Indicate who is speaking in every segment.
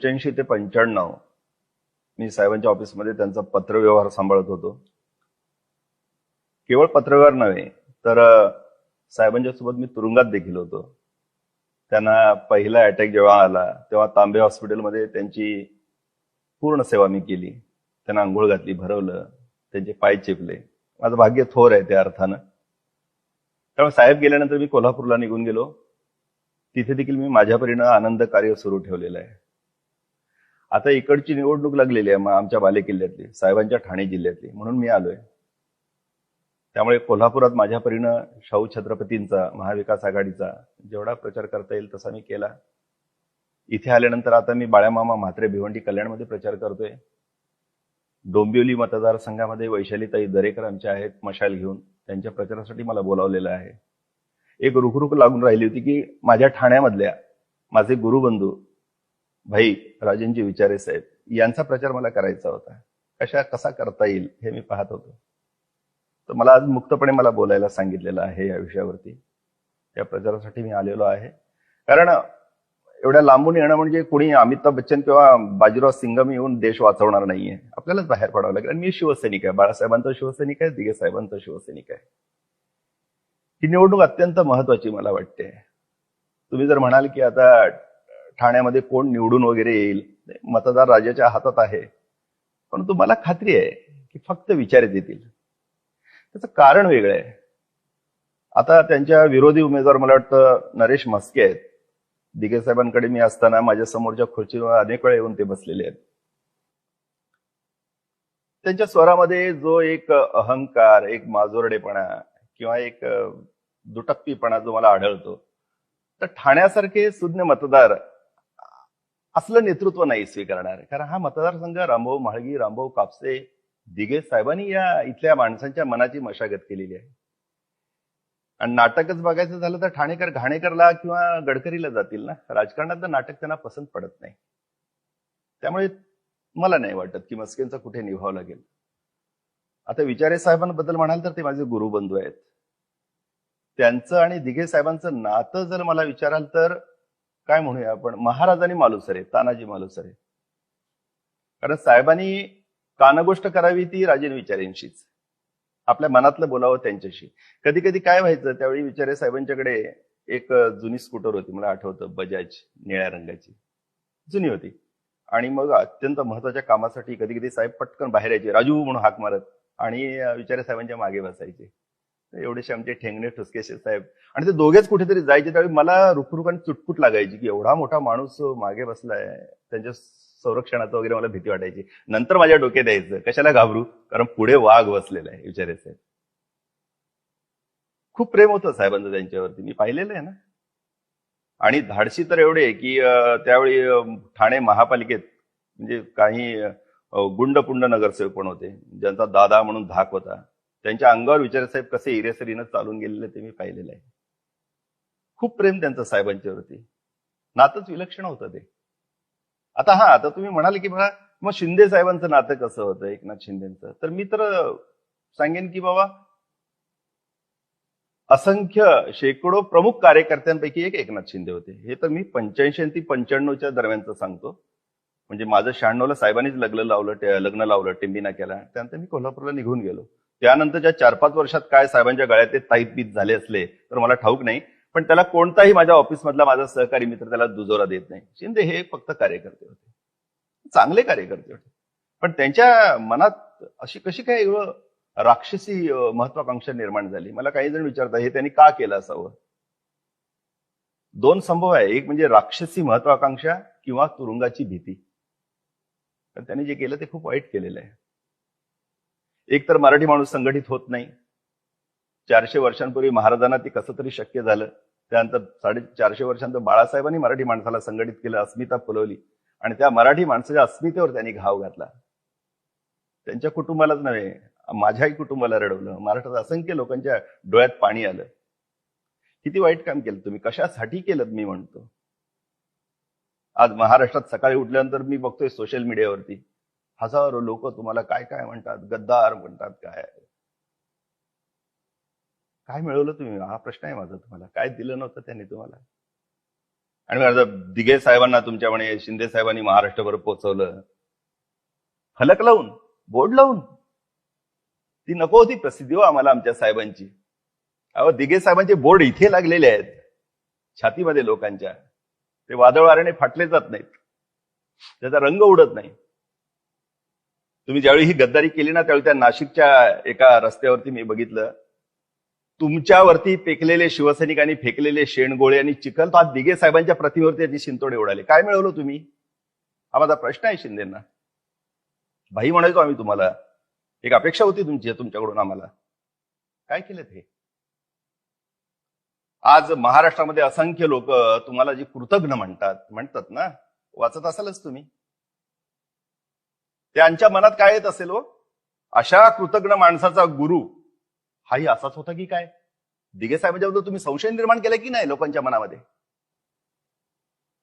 Speaker 1: पंच्याऐंशी ते पंच्याण्णव. मी साहेबांच्या ऑफिसमध्ये त्यांचा पत्रव्यवहार सांभाळत होतो. केवळ पत्रव्यवहार नव्हे तर साहेबांच्या सोबत मी तुरुंगात देखील होतो. त्यांना पहिला अटॅक जेव्हा आला तेव्हा तांबे हॉस्पिटलमध्ये त्यांची पूर्ण सेवा मी केली. त्यांना आंघोळ घातली भरवलं त्यांचे पाय चिपले. माझं भाग्य थोर आहे त्या अर्थानं. त्यामुळे साहेब गेल्यानंतर मी कोल्हापूरला निघून गेलो. तिथे देखील मी माझ्या परीनं आनंद कार्य सुरू ठेवलेलं आहे. आता इकडची निवडणूक लागलेली आहे मग आमच्या बालेकिल्ल्यातली साहेबांच्या ठाणे जिल्ह्यातली म्हणून मी आलोय. त्यामुळे कोल्हापुरात माझ्या परीनं शाहू छत्रपतींचा महाविकास आघाडीचा जेवढा प्रचार करता येईल तसा मी केला. इथे आल्यानंतर आता मी बाळ्यामामा म्हात्रे भिवंडी कल्याणमध्ये प्रचार करतोय. डोंबिवली मतदारसंघामध्ये वैशालीताई दरेकर आमच्या आहेत मशाल घेऊन. त्यांच्या प्रचारासाठी मला बोलावलेलं आहे. एक रुखरुख लागून राहिली होती की माझ्या ठाण्यामधल्या माझे गुरुबंधू भाई राजनजी विचारे साहेब यांचा प्रचार मला करायचा होता. कशा कसा करता येईल हे मी पाहत होतो. तर मला आज मुक्तपणे मला बोलायला सांगितलेलं आहे या विषयावरती. या प्रचारासाठी मी आलेलो आहे. कारण एवढ्या लांबून येणं म्हणजे कोणी अमिताभ बच्चन किंवा बाजीराव सिंगम येऊन देश वाचवणार नाहीये. आपल्यालाच बाहेर पडावं लागेल. मी शिवसैनिक आहे. बाळासाहेबांचा शिवसैनिक आहे दिगे साहेबांचा शिवसैनिक आहे. ही निवडणूक अत्यंत महत्वाची मला वाटते. तुम्ही जर म्हणाल की आता ठाण्यामध्ये कोण निवडून वगैरे येईल? मतदार राजाच्या हातात आहे. परंतु मला खात्री आहे की फक्त विचारित येतील त्याचं कारण वेगळं आहे. आता त्यांच्या विरोधी उमेदवार मला वाटतं नरेश म्हस्के आहेत. दिगे साहेबांकडे मी असताना माझ्या समोरच्या खुर्चीवर अनेक वेळा येऊन ते बसलेले आहेत. त्यांच्या स्वरामध्ये जो एक अहंकार एक माजोरडेपणा किंवा एक दुटप्पीपणा जो मला आढळतो तर ठाण्यासारखे सुज्ञ मतदार असलं नेतृत्व नाही स्वीकारणार. कारण हा मतदारसंघ रामभाऊ म्हाळगी रामभाऊ कापसे दिगे साहेबांनी या इथल्या माणसांच्या मनाची मशागत केलेली आहे. आणि नाटकच बघायचं झालं तर ठाणेकर घाणेकरला किंवा गडकरीला जातील ना? राजकारणात नाटक त्यांना पसंत पडत नाही. त्यामुळे मला नाही वाटत की मस्केंचा कुठे निभाव लागेल. आता विचारे साहेबांबद्दल म्हणाल तर ते माझे गुरुबंधू आहेत. त्यांचं आणि दिघे साहेबांचं नातं जर मला विचाराल तर काय म्हणूया आपण? महाराज आणि मालुसरे तानाजी मालुसरे. कारण साहेबांनी कानगोष्ट करावी ती राजेन विचारेंशीच. आपल्या मनातलं बोलावं त्यांच्याशी. कधी कधी काय व्हायचं त्यावेळी विचारे साहेबांच्याकडे एक जुनी स्कूटर होती मला आठवतं बजाज निळ्या रंगाची. जुनी होती. आणि मग अत्यंत महत्त्वाच्या कामासाठी कधी कधी साहेब पटकन बाहेर यायचे राजू म्हणून हाक मारत. आणि विचारे साहेबांच्या मागे बसायचे. एवढेसे आमचे ठेंगणे ठुसकेशे साहेब. आणि ते दोघेच कुठेतरी जायचे त्यावेळी मला रुखरुख आणि चुटपुट लागायची की एवढा मोठा माणूस मागे बसलाय त्यांच्या संरक्षणाचं वगैरे मला भीती वाटायची. नंतर माझ्या डोक्यात यायचं कशाला घाबरू? कारण पुढे वाघ बसलेला आहे विचारे साहेब. खूप प्रेम होतं साहेबांचं त्यांच्यावरती. मी पाहिलेलं आहे ना. आणि धाडशी तर एवढे की त्यावेळी ठाणे महापालिकेत म्हणजे काही गुंडपुंड नगरसेवक पण होते. ज्यांचा दादा म्हणून धाक होता. त्यांच्या अंगावर विचारसाहेब कसे इरेसरीनं चालून गेलेले ते मी पाहिलेलं आहे. खूप प्रेम त्यांचं साहेबांच्यावरती नातंच विलक्षण होतं ते. आता हा आता तुम्ही म्हणाले की बघा मग शिंदे साहेबांचं नातं कसं होतं एकनाथ शिंदेचं? तर मी तर सांगेन की बाबा असंख्य शेकडो प्रमुख कार्यकर्त्यांपैकी एक एकनाथ शिंदे होते. हे तर मी पंच्याऐंशी आणि पंच्याण्णवच्या दरम्यानचं सांगतो. म्हणजे माझं शहाण्णवला साहेबांनीच लग्न लावलं लग्न लावलं टिंबिना केला. त्यानंतर मी कोल्हापूरला निघून गेलो. त्यानंतरच्या चार पाच वर्षात काय साहेबांच्या गळ्यात ते ताईत झाले असले तर मला ठाऊक नाही. पण त्याला कोणताही माझ्या ऑफिसमधला माझा सहकारी मित्र त्याला दुजोरा देत नाही. शिंदे हे फक्त कार्यकर्ते होते. चांगले कार्यकर्ते होते. पण त्यांच्या मनात अशी कशी काय राक्षसी महत्वाकांक्षा निर्माण झाली? मला काही जण विचारतात हे त्यांनी का केलं असावं? दोन संभव आहे. एक म्हणजे राक्षसी महत्वाकांक्षा किंवा तुरुंगाची भीती. तर त्यांनी जे केलं ते खूप वाईट केलेलं आहे. एक तर मराठी माणूस संघटित होत नाही. चारशे वर्षांपूर्वी महाराजांना ते कसं तरी शक्य झालं. त्यानंतर साडे चारशे वर्षांतर बाळासाहेबांनी मराठी माणसाला संघटित केलं अस्मिता फुलवली आणि त्या मराठी माणसाच्या अस्मितेवर त्यांनी घाव घातला. त्यांच्या कुटुंबालाच नव्हे माझ्याही कुटुंबाला रडवलं. महाराष्ट्रात असंख्य लोकांच्या डोळ्यात पाणी आलं. किती वाईट काम केलं तुम्ही? कशासाठी केलं मी म्हणतो? आज महाराष्ट्रात सकाळी उठल्यानंतर मी बघतोय सोशल मीडियावरती हजारो लोक तुम्हाला काय काय म्हणतात? गद्दार म्हणतात काय? काय मिळवलं तुम्ही? हा प्रश्न आहे माझा तुम्हाला. काय दिलं नव्हतं त्यांनी तुम्हाला? आणि माझं दिघे साहेबांना तुमच्या म्हणे शिंदे साहेबांनी महाराष्ट्रभर पोहोचवलं. फलक लावून बोर्ड लावून. ती नको होती प्रसिद्धी हो आम्हाला आमच्या साहेबांची. अहो दिघे साहेबांचे बोर्ड इथे लागलेले आहेत छातीमध्ये लोकांच्या. ते वादळ वाऱ्याने फाटले जात नाहीत. त्याचा रंग उडत नाही. तुम्ही ज्यावेळी ही गद्दारी केली ना त्यावेळी त्या नाशिकच्या एका रस्त्यावरती मी बघितलं. तुमच्यावरती पेकलेले शिवसैनिकांनी फेकलेले शेणगोळे आणि चिखल तो आज दिगे साहेबांच्या प्रतिमेवरती त्याची शिंतोडे उडाले. काय मिळवलं तुम्ही? हा माझा प्रश्न आहे शिंदेना. भाई म्हणायचो आम्ही तुम्हाला एक अपेक्षा होती तुमची तुमच्याकडून आम्हाला. काय केलं ते आज महाराष्ट्रामध्ये असंख्य लोक तुम्हाला जी कृतज्ञ म्हणतात म्हणतात ना वाचत असालच तुम्ही. त्यांच्या मनात काय येत असेल हो? अशा कृतज्ञ माणसाचा गुरु हाही असाच होता की काय? दिगे साहेबांच्याबद्दल तुम्ही संशय निर्माण केला की नाही लोकांच्या मनामध्ये?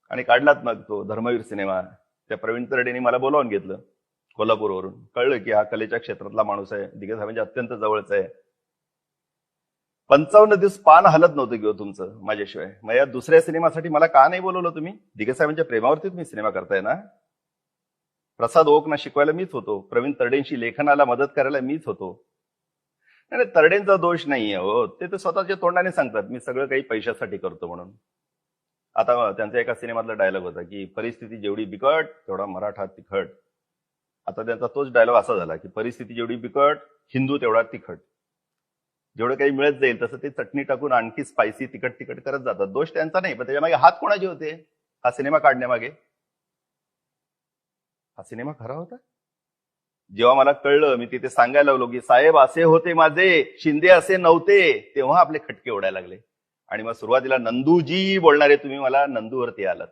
Speaker 1: आणि काढलात मग तो धर्मवीर सिनेमा. त्या प्रवीण तरडेने मला बोलावून घेतलं कोल्हापूरवरून. कळलं की हा कलेच्या क्षेत्रातला माणूस आहे. दिगे साहेबांच्या अत्यंत जवळचा आहे. पंचावन्न दिवस पान हलत नव्हतं किंवा तुमचं माझ्याशिवाय. मग या दुसऱ्या सिनेमासाठी मला का नाही बोलवलं तुम्ही? दिघे साहेबांच्या प्रेमावरती तुम्ही सिनेमा करताय ना? प्रसाद ओकना शिकवायला मीच होतो. प्रवीण तरडेंशी लेखनाला मदत करायला मीच होतो. नाही तरडेंचा दोष नाहीये हो. ते तर स्वतःच्या तोंडाने सांगतात मी सगळं काही पैशासाठी करतो म्हणून. आता त्यांचा एका सिनेमातला डायलॉग होता की परिस्थिती जेवढी बिकट तेवढा मराठा तिखट. आता त्यांचा तोच डायलॉग असा झाला की परिस्थिती जेवढी बिकट हिंदू तेवढा तिखट. जेवढं काही मिळत जाईल तसं ते चटणी टाकून आणखी स्पायसी तिखट तिखट करत जातात. दोष त्यांचा नाही पण त्याच्यामागे हात कोणाचे होते? हा सिनेमा काढण्यामागे. हा सिनेमा खरा होता? जेव्हा मला कळलं मी तिथे सांगायला लागलो की साहेब असे होते माझे शिंदे असे नव्हते. तेव्हा आपले खटके ओढायला लागले. आणि मग सुरुवातीला नंदूजी बोलणारे तुम्ही मला नंदूवरती आलात.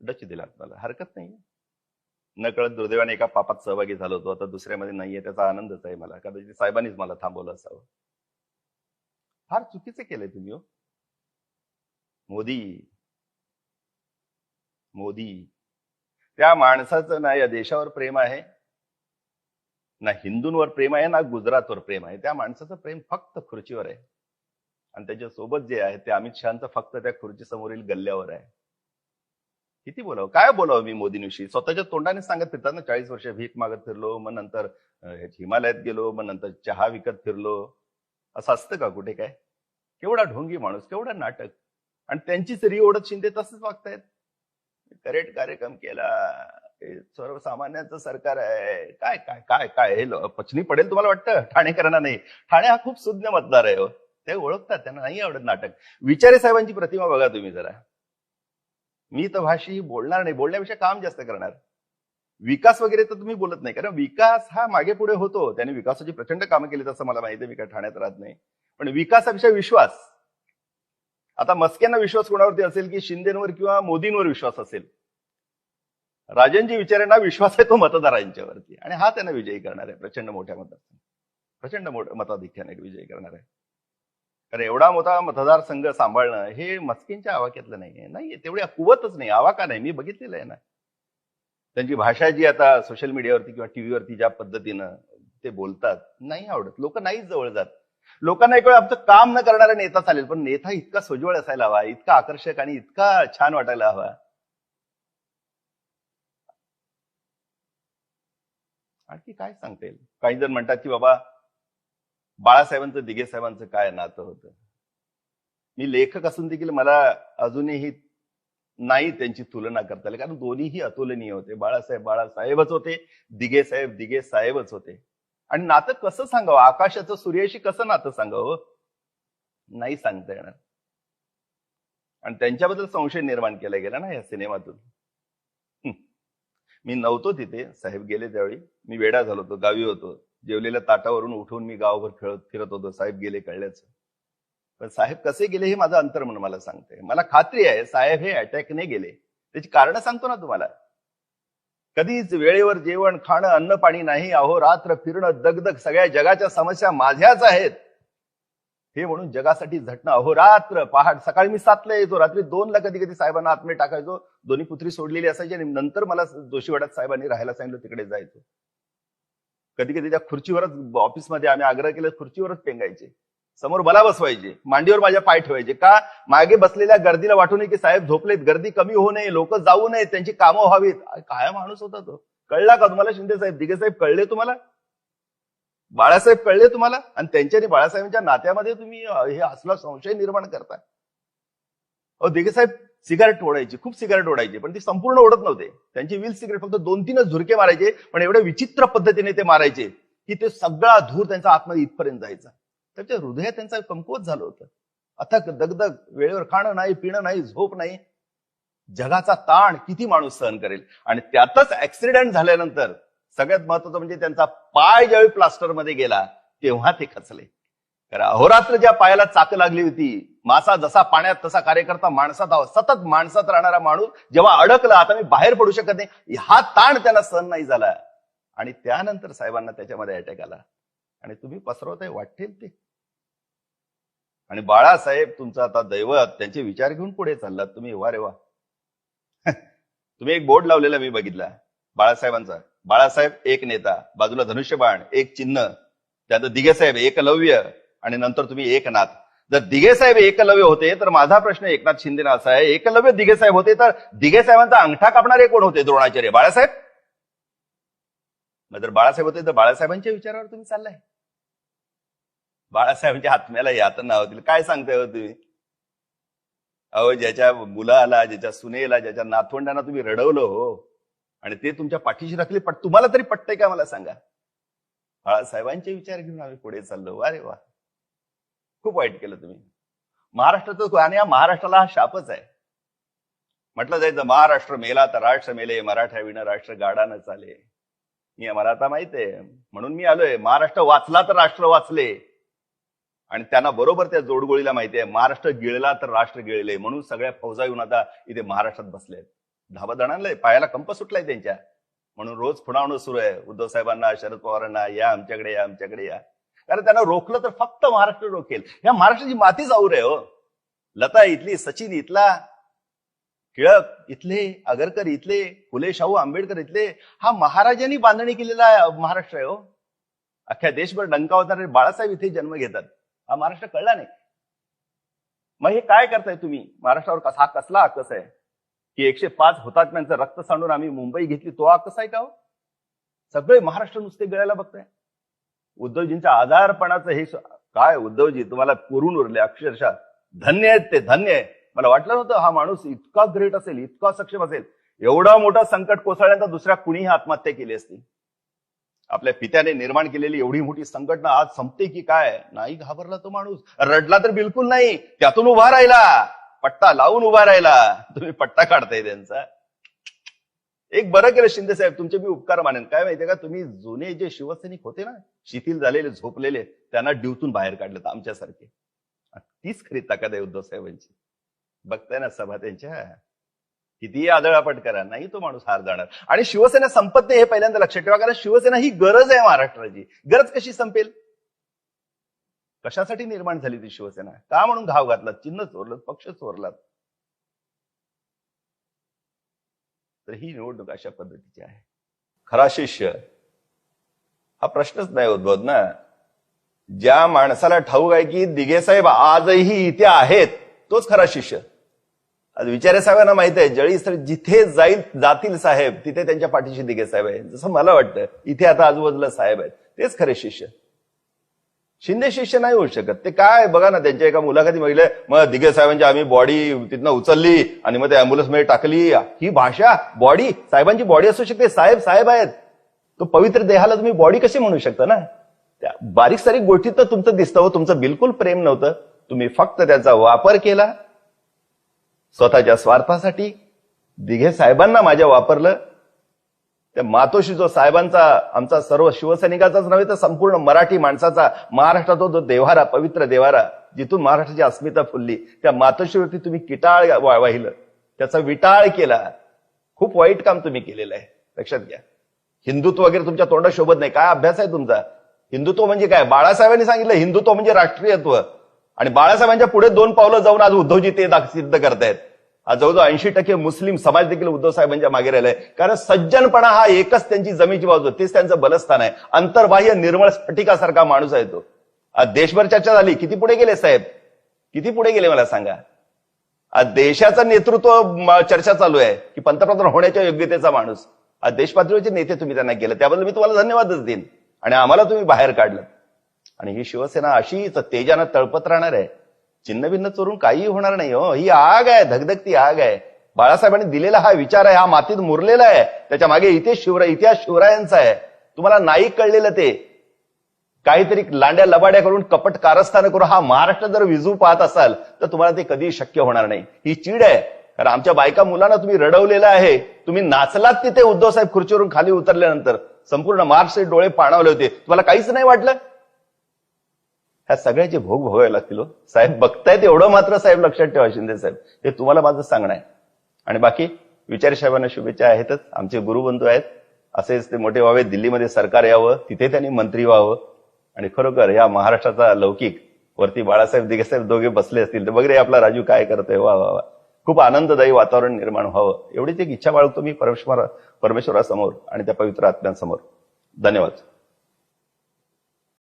Speaker 1: डच दिलात मला? हरकत नाही न कळत दुर्दैवाने एका पापात सहभागी झालो होतो. आता दुसऱ्यामध्ये नाहीये. त्याचा आनंदच आहे मला. कदाचित साहेबांनीच मला थांबवलं असावं. फार चुकीचे केलंय तुम्ही हो. मोदी. मोदी. त्या माणसाचं ना या देशावर प्रेम आहे ना हिंदूंवर प्रेम आहे ना गुजरातवर प्रेम आहे. त्या माणसाचं प्रेम फक्त खुर्चीवर आहे. आणि त्याच्या सोबत जे आहे ते अमित शहाचं फक्त त्या खुर्ची समोरील गल्ल्यावर आहे. किती बोलावं? काय बोलावं मी मोदींविषयी? स्वतःच्या तोंडाने सांगत फिरतात ना चाळीस वर्ष भीक मागत फिरलो मग नंतर हिमालयात गेलो मग नंतर चहा विकत फिरलो. असं असतं का कुठे काय? केवढा ढोंगी माणूस केवढा नाटक. आणि त्यांचीच री ओढत शिंदे तसंच वागतायत. करेक्ट कार्यक्रम केला. सर्वसामान्यांचं सरकार आहे. काय काय काय काय? हे पचनी पडेल तुम्हाला वाटतं? ठाणेकरांना नाही. ठाणे हा खूप सुज्ञ मतदार आहे हो. ते ओळखतात त्यांना नाही आवडत नाटक. विचारे साहेबांची प्रतिमा बघा तुम्ही जरा. मी तर भाषी बोलणार नाही. बोलण्यापेक्षा काम जास्त करणार. विकास वगैरे तर तुम्ही बोलत नाही. कारण विकास हा मागे पुढे होतो. त्याने विकासाची प्रचंड कामं केली तसं मला माहिती आहे. मी काय ठाण्यात राहत नाही. पण विकासापेक्षा विश्वास. आता मस्क्यांना विश्वास कोणावरती असेल की शिंदेवर किंवा मोदींवर विश्वास असेल? राजनजी विचारांना विश्वास आहे तो मतदारांच्यावरती. आणि हा त्यांना विजयी करणार आहे प्रचंड मोठ्या मतात प्रचंड मोठ्या मताधिक्याने विजयी करणार आहे. कारण एवढा मोठा मतदारसंघ सांभाळणं हे मस्किनच्या आवाक्यातलं नाहीये. नाही तेवढी कुवतच नाही आवाका नाही. मी बघितलेलं आहे ना. त्यांची भाषा जी आता सोशल मीडियावरती किंवा टीव्हीवरती ज्या पद्धतीनं ते बोलतात नाही आवडत. लोक नाहीच जवळ जात. लोकांना एक वेळ आमचं काम न करणारा नेता चालेल पण नेता इतका सोज्वळ असायला हवा इतका आकर्षक आणि इतका छान वाटायला हवा. आणखी काय सांगता येईल? काही जण म्हणतात की बाबा बाळासाहेबांचं दिघे साहेबांचं काय नातं होतं? मी लेखक असून देखील मला अजूनही नाही त्यांची तुलना करता आली कारण दोन्हीही अतुलनीय होते. बाळासाहेब बाळासाहेबच होते दिघे साहेब दिघे साहेबच होते. आणि नातं कसं सांगावं? आकाशाचं सूर्याशी कसं नातं सांगावं? नाही सांगता येणार. आणि त्यांच्याबद्दल संशय निर्माण केला गेला ना या सिनेमातून. मी नव्हतो तिथे. साहेब गेले त्यावेळी. मी वेडा झालो होतो गावी होतो. जेवलेल्या ताटावरून उठून मी गावभर खेळत फिरत होतो. साहेब गेले कळल्याचं. पण साहेब कसे गेले हे माझं अंतर्मन मला सांगते मला खात्री आहे साहेब हे अटॅकने गेले. त्याची कारण सांगतो ना तुम्हाला. कधीच वेळेवर जेवण खाणं अन्न पाणी नाही. अहो रात्र फिरणं दगदग सगळ्या जगाच्या समस्या माझ्याच आहेत. हे म्हणून जगासाठी झटणं. अहो रात्र पहाट. सकाळी मी सातला यायचो. रात्री दोनला कधी कधी साहेबांना आतमध्ये टाकायचो. दोन्ही पुत्री सोडलेली असायची आणि नंतर मला जोशीवाड्यात साहेबांनी राहायला सांगितलं तिकडे जायचो. कधी कधी त्या खुर्चीवरच ऑफिसमध्ये आम्ही आग्रह केला खुर्चीवरच पेंगायचे. समोर मला बसवायचे मांडीवर माझ्या पाय ठेवायचे. का? मागे बसलेल्या गर्दीला वाटू नये की साहेब झोपलेत गर्दी कमी होऊ नये लोक जाऊ नये त्यांची कामं व्हावीत. काय माणूस होता तो? कळला का तुम्हाला शिंदे साहेब? दिगे साहेब कळले तुम्हाला? बाळासाहेब कळले तुम्हाला? आणि त्यांच्या आणि बाळासाहेबांच्या नात्यामध्ये तुम्ही हे असला संशय निर्माण करताय. अहो दिगे साहेब सिगारेट ओढायची खूप सिगारेट ओढायची पण ती संपूर्ण ओढत नव्हते. त्यांची विल सिगारेट फक्त दोन तीनच झुरके मारायचे पण एवढ्या विचित्र पद्धतीने ते मारायचे की ते सगळा धूर त्यांचा आतमध्ये इथपर्यंत जायचा. त्याच्या हृदयात त्यांचा कमकुवत झालं होतं. अथक दगदग वेळेवर खाणं नाही पिणं नाही झोप नाही. जगाचा ताण किती माणूस सहन करेल? आणि त्यातच ऍक्सिडेंट झाल्यानंतर सगळ्यात महत्वाचं म्हणजे त्यांचा पाय ज्यावेळी प्लास्टरमध्ये गेला तेव्हा ते खचले. कारण अहोरात्र ज्या पायाला चाक लागली होती मासा जसा पाण्यात तसा कार्यकर्ता माणसात हवा सतत माणसात राहणारा माणूस जेव्हा अडकला आता मी बाहेर पडू शकत नाही. हा ताण त्यांना सहन नाही झाला. आणि त्यानंतर साहेबांना त्याच्यामध्ये अटॅक आला. आणि तुम्ही पसरवताय वाटेल ते. आणि बाळासाहेब तुमचं आता दैवत त्यांचे विचार घेऊन पुढे चाललात तुम्ही. वा रे वा. तुम्ही एक बोर्ड लावलेला मी बघितला. बाळासाहेबांचा. बाळासाहेब एक नेता बाजूला धनुष्यबाण एक चिन्ह त्यानंतर दिगेसाहेब एकलव्य आणि नंतर तुम्ही एकनाथ. जर दिगेसाहेब एकलव्य होते तर माझा प्रश्न एकनाथ शिंदेना असा आहे एकलव्य दिगेसाहेब होते तर दिगेसाहेबांचा अंगठा कापणारे कोण होते? द्रोणाचार्य. बाळासाहेब? जर बाळासाहेब होते तर बाळासाहेबांच्या विचारावर तुम्ही चाललाय. बाळासाहेबांच्या आत्म्याला यातना होतील काय सांगताय हो तुम्ही? अहो ज्याच्या मुलाला ज्याच्या सुनेला ज्याच्या नातवंडांना तुम्ही रडवलं हो आणि ते तुमच्या पाठीशी राखले पट तुम्हाला तरी पटतंय का मला सांगा? बाळासाहेबांचे विचार घेऊन आम्ही पुढे चाललो. अरे वा. खूप वाईट केलं तुम्ही. महाराष्ट्राचं आणि या महाराष्ट्राला हा शापच आहे. म्हटलं जायचं महाराष्ट्र मेला तर राष्ट्र मेले मराठा विण राष्ट्र गाडानं चाले. मी मला आता माहीत आहे. म्हणून मी आलोय. महाराष्ट्र वाचला तर राष्ट्र वाचले. आणि त्यांना बरोबर त्या जोडगोळीला माहिती आहे महाराष्ट्र गिळला तर राष्ट्र गिळले म्हणून सगळ्या फौजा येऊन आता इथे महाराष्ट्रात बसले धाबा जणांना पायाला कंप सुटलाय त्यांच्या. म्हणून रोज फुणावणं सुरू आहे. उद्धव साहेबांना शरद पवारांना या आमच्याकडे या आमच्याकडे या. कारण त्यांना रोखलं तर फक्त महाराष्ट्र रोखेल. या महाराष्ट्राची मातीच आऊर आहे हो. लता इथली सचिन इथला टिळक इथले आगरकर इथले फुले शाहू आंबेडकर इथले हा महाराजांनी बांधणी केलेला महाराष्ट्र आहे हो. अख्ख्या देशभर डंका होणारे बाळासाहेब इथे जन्म घेतात. हा महाराष्ट्र कळला नाही. मग हे काय करताय तुम्ही? महाराष्ट्रावर कसा हा कसला आकस आहे? की एकशे पाच हुतात्म्यांचं रक्त सांडून आम्ही मुंबई घेतली तो आकस आहे का हो? सगळे महाराष्ट्र नुसते गळायला बघताय. उद्धवजींच्या आजारपणाचं हे काय उद्धवजी तुम्हाला पुरून उरले अक्षरशः. धन्य आहेत ते धन्य आहे मला वाटलं नव्हतं हा माणूस इतका ग्रेट असेल इतका सक्षम असेल. एवढा मोठा संकट कोसळल्यानंतर दुसऱ्या कुणीही आत्महत्या केली असती. आपल्या पित्याने निर्माण केलेली एवढी मोठी संघटना आज संपते की काय? नाही घाबरला तो माणूस. रडला तर बिलकुल नाही. त्यातून उभा राहिला. पट्टा लावून उभा राहिला. तुम्ही पट्टा काढताय त्यांचा. एक बरं केलं शिंदे साहेब तुमचे मी उपकार मानेन. काय माहितीये का? तुम्ही जुने जे शिवसैनिक होते ना शिथिल झालेले झोपलेले त्यांना ड्यूतून बाहेर काढलेत आमच्यासारखे. तीच खरी ताकद आहे उद्धव साहेबांची. बघताय ना सभा त्यांच्या. कितीही आदळापट करा नाही तो माणूस हार जाणार. आणि शिवसेना संपत नाही हे पहिल्यांदा लक्षात ठेवा कारण शिवसेना ही गरज आहे महाराष्ट्राची. गरज कशी संपेल? कशासाठी निर्माण झाली ती शिवसेना? का म्हणून घाव घातला चिन्ह चोरलं पक्ष चोरलात? तर ही निवडणूक अशा पद्धतीची आहे. खरा शिष्य हा प्रश्नच नाही उद्भवत ना. ज्या माणसाला ठाऊक आहे की दिगेसाहेब आजही इथे आहेत तोच खरा शिष्य. विचारे साहेबांना माहीत आहे जळी सर जिथे जाईल जातील साहेब तिथे त्यांच्या पाठीशी दिगे साहेब आहे जसं मला वाटतं इथे आता आजूबाजूला साहेब आहेत. तेच खरे शिष्य. शिंदे शिष्य नाही होऊ शकत. ते काय बघा ना त्यांच्या एका मुलाखती बघितलं मग दिगे साहेबांची आम्ही बॉडी तिथनं उचलली आणि मग ते अँब्युलन्समध्ये टाकली. ही भाषा बॉडी साहेबांची बॉडी असू शकते. साहेब साहेब आहेत. तो पवित्र देहाला तुम्ही बॉडी कशी म्हणू शकता ना? त्या बारीक सारीक गोष्टीत तर तुमचं दिसतं हो तुमचं बिलकुल प्रेम नव्हतं. तुम्ही फक्त त्याचा वापर केला. स्वतःच्या स्वार्थासाठी दिघे साहेबांना माझ्या वापरलं. त्या मातोश्री जो साहेबांचा आमचा सर्व शिवसैनिकाचाच नव्हे तर संपूर्ण मराठी माणसाचा महाराष्ट्राचा जो देवारा पवित्र देवारा जिथून महाराष्ट्राची अस्मिता फुलली त्या मातोश्रीवरती तुम्ही किटाळ वा- वाहिलं. त्याचा विटाळ केला. खूप वाईट काम तुम्ही केलेलं आहे. लक्षात घ्या. हिंदुत्व वगैरे तुमच्या तोंडा शोभत नाही. काय अभ्यास आहे तुमचा? हिंदुत्व म्हणजे काय? बाळासाहेबांनी सांगितलं हिंदुत्व म्हणजे राष्ट्रीयत्व. आणि बाळासाहेबांच्या पुढे दोन पावलं जाऊन आज उद्धवजी ते दाख- सिद्ध करतायत. जवळजवळ ऐंशी टक्के मुस्लिम समाज देखील उद्धव साहेबांच्या मागे राहिलाय. कारण सज्जनपणा हा एकच त्यांची जमीची बाजू तेच त्यांचं बलस्थान आहे. अंतर्बाह्य निर्मळ स्फटिकासारखा माणूस आहे तो. आज देशभर चर्चा झाली. किती पुढे गेले साहेब? किती पुढे गेले मला सांगा? आज देशाचं नेतृत्व चर्चा चालू आहे की पंतप्रधान होण्याच्या योग्यतेचा माणूस. आज देशपातळीचे नेते तुम्ही त्यांना केलं. त्याबद्दल मी तुम्हाला धन्यवादच देईन. आणि आम्हाला तुम्ही बाहेर काढलं. आणि ही शिवसेना अशीच तेजानं तळपत राहणार आहे. चिन्ह भिन्न चोरून काहीही होणार नाही हो. ही आग आहे धगधगती आग आहे. बाळासाहेबांनी दिलेला हा विचार आहे हा मातीत मुरलेला आहे. त्याच्यामागे इतिहास शिवराय इतिहास शिवरायांचा आहे. तुम्हाला नाही कळलेलं ते. काहीतरी लांड्या लबाड्या करून कपट कारस्थान करून हा महाराष्ट्र जर विजू पाहत असाल तर तुम्हाला ते कधी शक्य होणार नाही. ही चीड आहे. कारण आमच्या बायका मुलांना तुम्ही रडवलेलं आहे. तुम्ही नाचलात तिथे उद्धव साहेब खुर्चीवरून खाली उतरल्यानंतर. संपूर्ण महाराष्ट्र डोळे पाणावले होते. तुम्हाला काहीच नाही वाटलं? ह्या सगळ्याचे भोग भोगावे लागतील हो. साहेब बघतायत एवढं मात्र साहेब लक्षात ठेवा शिंदे साहेब. हे तुम्हाला माझं सांगणं आहे. आणि बाकी विचारी साहेबांना शुभेच्छा आहेतच. आमचे गुरुबंधू आहेत. असेच ते मोठे व्हावे. दिल्लीमध्ये सरकार यावं. तिथे त्यांनी मंत्री व्हावं. आणि खरोखर या महाराष्ट्राचा लौकिक वरती बाळासाहेब दिगेसाहेब दोघे बसले असतील तर बघ रे आपला राजू काय करतोय. वा वा वा. खूप आनंददायी वातावरण निर्माण व्हावं. एवढीच एक इच्छा बाळगतो मी परमेश्वर परमेश्वरासमोर आणि त्या पवित्र आत्म्यांसमोर. धन्यवाद.